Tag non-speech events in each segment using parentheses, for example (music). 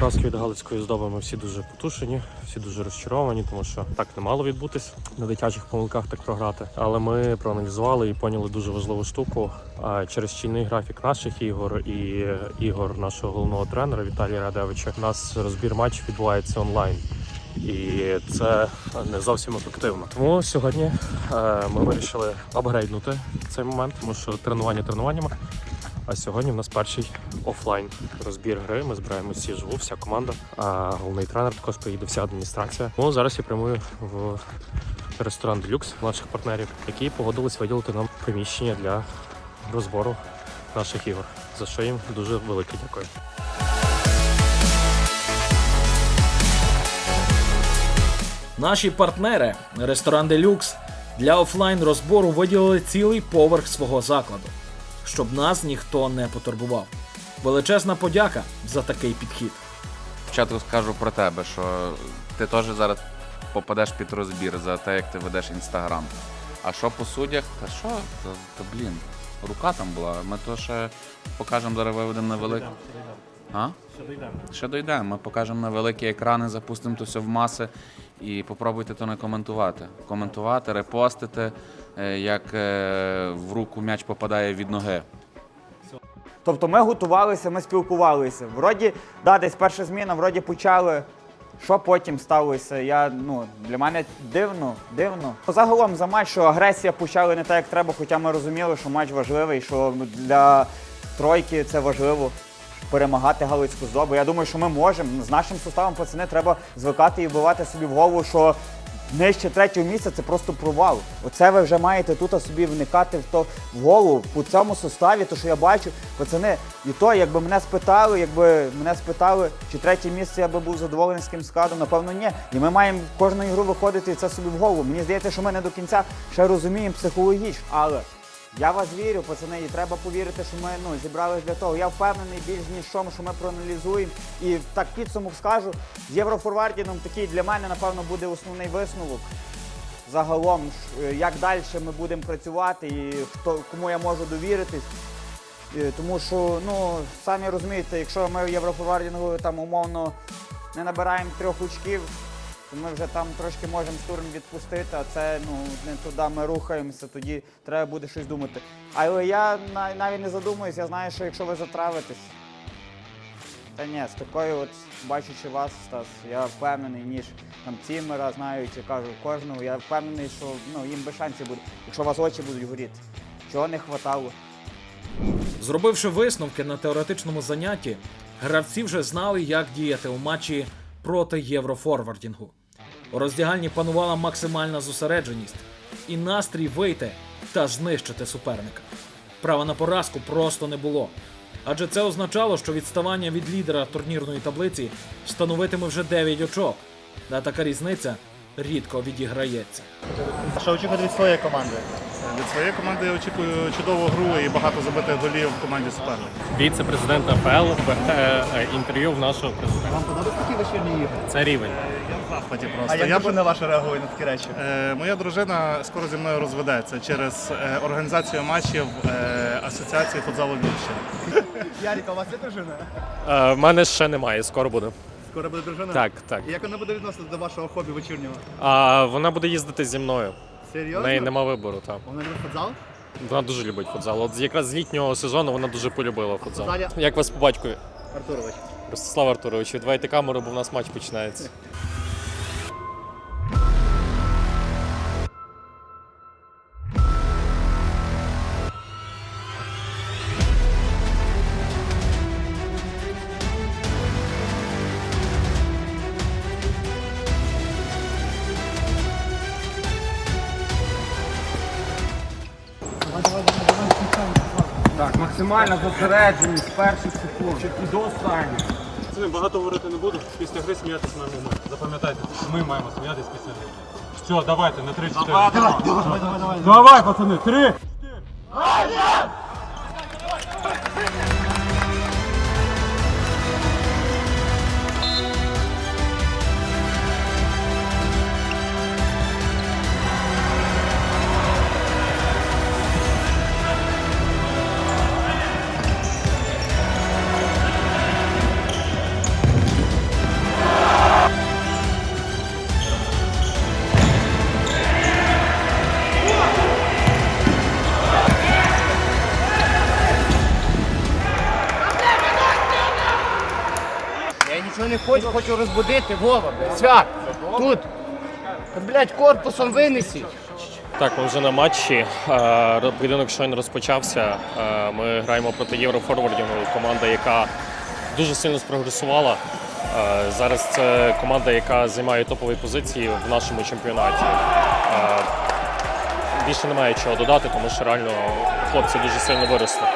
поразки від Галицької здоби ми всі дуже потушені, всі дуже розчаровані, тому що так не мало відбутись на дитячих помилках так програти. Але ми проаналізували і поняли дуже важливу штуку. Через щільний графік наших ігор і ігор нашого головного тренера Віталія Радевича, у нас розбір матчів відбувається онлайн. І це не зовсім ефективно. Тому сьогодні е, ми вирішили апгрейднути цей момент, тому що тренування тренуваннями. А сьогодні в нас перший офлайн розбір гри. Ми збираємо всі живу, вся команда. А головний тренер також приїде, вся адміністрація. Ну зараз я прямую в ресторан Делюкс наших партнерів, які погодились виділити нам приміщення для розбору наших ігор. За що їм дуже велике дякую. Наші партнери, ресторан Делюкс, для офлайн розбору виділили цілий поверх свого закладу, щоб нас ніхто не потурбував. Величезна подяка за такий підхід. Спочатку скажу про тебе, що ти теж зараз попадеш під розбір за те, як ти ведеш інстаграм. А що по суддях? Та що? То, та блін, рука там була. Ми то ще покажемо зараз виведемо на велик. А? Ще дійдемо. Ми покажемо на великі екрани, запустимо то все в маси і попробуйте то не коментувати. Коментувати, репостити, е, як е, в руку м'яч попадає від ноги. Тобто ми готувалися, ми спілкувалися. Вроді, да, десь перша зміна, вроді почали. Що потім сталося? Я, ну, для мене дивно, дивно. Загалом за матч, що агресія почали не так, як треба, хоча ми розуміли, що матч важливий, що для тройки це важливо перемагати Галицьку здобу. Я думаю, що ми можемо. З нашим составом пацани треба звикати і вбивати собі в голову, що нижче третього місця це просто провал. Оце ви вже маєте тут собі вникати в то в голову по цьому составі, то що я бачу, пацани, і то, якби мене спитали, якби мене спитали, чи третє місце я би був задоволений з ким складом, напевно, ні. І ми маємо кожну ігру виходити і це собі в голову. Мені здається, що ми не до кінця ще розуміємо психологічно. Але я вас вірю, пацани, і треба повірити, що ми ну, зібрались для того. Я впевнений більш ніж тому, що ми проаналізуємо. І так підсумок скажу, з єврофорвардінгом такий для мене, напевно, буде основний висновок. Загалом, е, як далі ми будемо працювати і хто, кому я можу довіритись. Е, Тому що, ну, самі розумієте, якщо ми в єврофорвардінгу там умовно не набираємо трьох очків, ми вже там трошки можемо штурм відпустити, а це ну, не туди ми рухаємося, тоді треба буде щось думати. Але я навіть не задумуюсь, я знаю, що якщо ви затравитесь, та ні, з такою, от бачучи вас, Стас, я впевнений, ніж там Цімера, знаючи, кажу кожного, я впевнений, що ну, їм без шансів буде, якщо у вас очі будуть горіти. Чого не хватало? Зробивши висновки на теоретичному занятті, гравці вже знали, як діяти у матчі проти єврофорвардінгу. У роздягальні панувала максимальна зосередженість і настрій вийти та знищити суперника. Права на поразку просто не було. Адже це означало, що відставання від лідера турнірної таблиці становитиме вже 9 очок. А така різниця рідко відіграється. Що очікувати від своєї команди? Від своєї команди я очікую чудову гру і багато забитих голів в команді суперника. Віце-президент АФЛ бере е, інтерв'ю в нашого президента. Вам подобаються такі вечірні ігри? Це рівень. Захваті А просто. як Я дружина ваша реагує на такі речі? Е, моя дружина скоро зі мною розведеться через е, організацію матчів е, Асоціації футзалу Львівщини. (laughs) Яріка, у вас є дружина? Е, в мене ще немає, скоро буде. Скоро буде дружина? Так, так. І Як вона буде відноситися до вашого хобі вечірнього? А вона буде їздити зі мною. В Серйозно? неї нема вибору. Там Вона любить футзал? вона дуже любить футзал. От якраз з літнього сезону вона дуже полюбила футзал. Футзалі- Як вас по батькові? Артурович. Ростислав Артурович, відвайте камеру, бо в нас матч починається. Максимально зосередженість з перших секунд і до останніх. Пацани, багато говорити не буду. Після гри сміятися маємо ми. Запам'ятайте, що ми маємо сміятися після гри. Все, давайте, на 3-4. Давай, давай, давай, давай. Давай, пацани, 3. 4. просто хочу розбудити Вова, свят. Тут, Блять, корпусом винесіть. Так, ми вже на матчі. Е, поєдинок щойно розпочався. Е, ми граємо проти Єврофорвардів. Ну, команда, яка дуже сильно спрогресувала. Е, зараз це команда, яка займає топові позиції в нашому чемпіонаті. Більше немає чого додати, тому що реально хлопці дуже сильно виросли.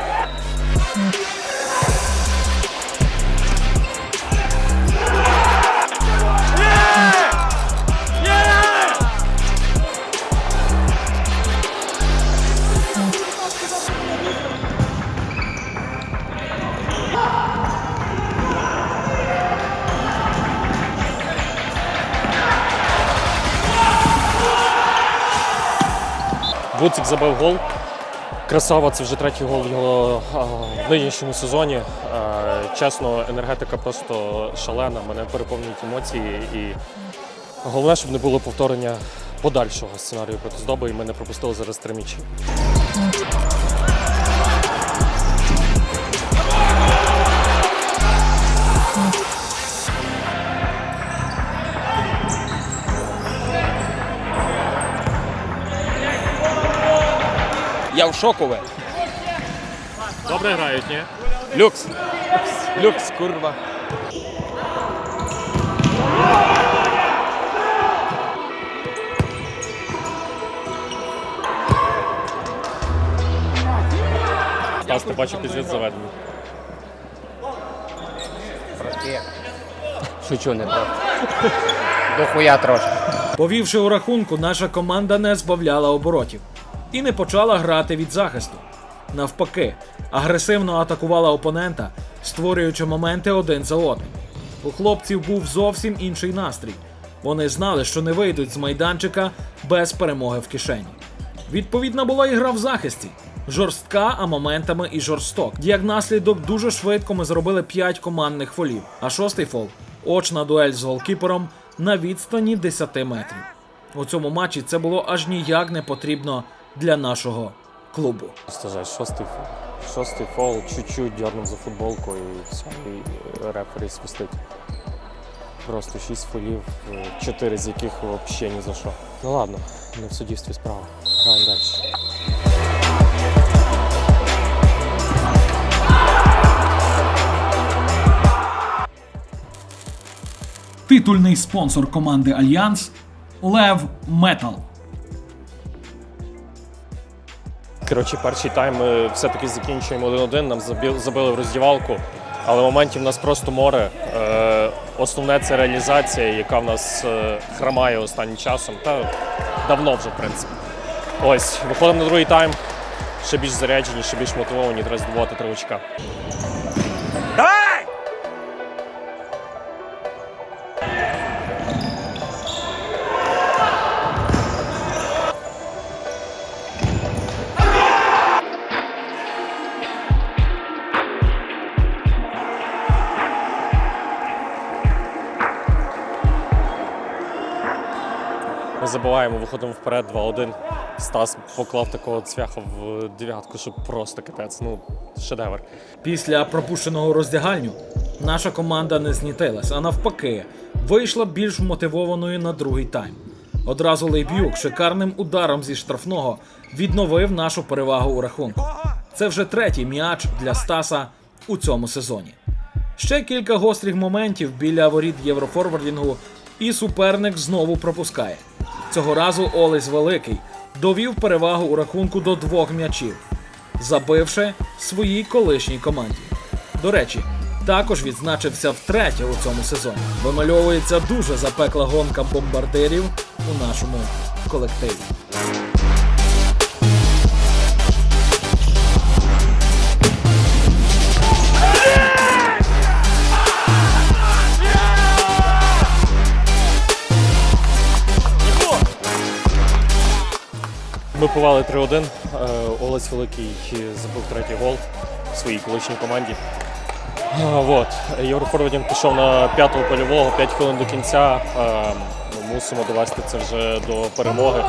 Буцик забив гол. Красава, це вже третій гол його в нинішньому сезоні. Чесно, енергетика просто шалена, мене переповнюють емоції. І головне, щоб не було повторення подальшого сценарію проти здоби, і ми не пропустили зараз три м'ячі. Шокове. Добре грають, ні? Люкс. Люкс, курва. Стас, ти бачив піздець заведений. Шучу не так. Дохуя трошки. Повівши у рахунку, наша команда не збавляла оборотів і не почала грати від захисту. Навпаки, агресивно атакувала опонента, створюючи моменти один за одним. У хлопців був зовсім інший настрій. Вони знали, що не вийдуть з майданчика без перемоги в кишені. Відповідна була і гра в захисті. Жорстка, а моментами і жорсток. Як наслідок, дуже швидко ми зробили 5 командних фолів, а шостий фол очна дуель з голкіпером на відстані 10 метрів. У цьому матчі це було аж ніяк не потрібно для нашого клубу. Стажай, шостий фол. Шостий фол, чуть-чуть дернув за футболку і все, і рефері свистить. Просто шість фолів, чотири з яких взагалі ні за що. Ну ладно, не в суддівстві справа. Граємо далі. Титульний спонсор команди Альянс Лев Метал. Коротше, перший тайм ми все-таки закінчуємо 1-1, нам забили в роздівалку, але моментів в нас просто море. Е, основне це реалізація, яка в нас храмає хромає останнім часом. Та давно вже, в принципі. Ось, виходимо на другий тайм. Ще більш заряджені, ще більш мотивовані, треба здобувати три очка. Ми забуваємо, виходимо вперед 2-1. Стас поклав такого цвяха в дев'ятку, що просто капець. Ну, шедевр. Після пропущеного роздягальню наша команда не знітилась, а навпаки, вийшла більш мотивованою на другий тайм. Одразу Лейб'юк шикарним ударом зі штрафного відновив нашу перевагу у рахунку. Це вже третій м'яч для Стаса у цьому сезоні. Ще кілька гострих моментів біля воріт Єврофорвардінгу, і суперник знову пропускає. Цього разу Олесь Великий довів перевагу у рахунку до двох м'ячів, забивши своїй колишній команді. До речі, також відзначився втретє у цьому сезоні. Вимальовується дуже запекла гонка бомбардирів у нашому колективі. Ми повали 3-1. Олець Великий забив третій гол в своїй колишній команді. Вот. Єврофорвардінг пішов на п'ятого польового, 5 хвилин до кінця. Е, ну, Мусимо довести це вже до перемоги.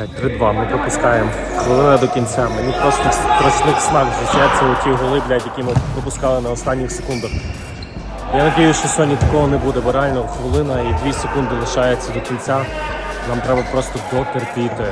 Блять, 3-2, ми пропускаємо. Хвилина до кінця. Мені просто в страшних снах засняться оті голи, блядь, які ми пропускали на останніх секундах. Я надію, що сьогодні такого не буде, бо реально хвилина і 2 секунди лишається до кінця. Нам треба просто дотерпіти.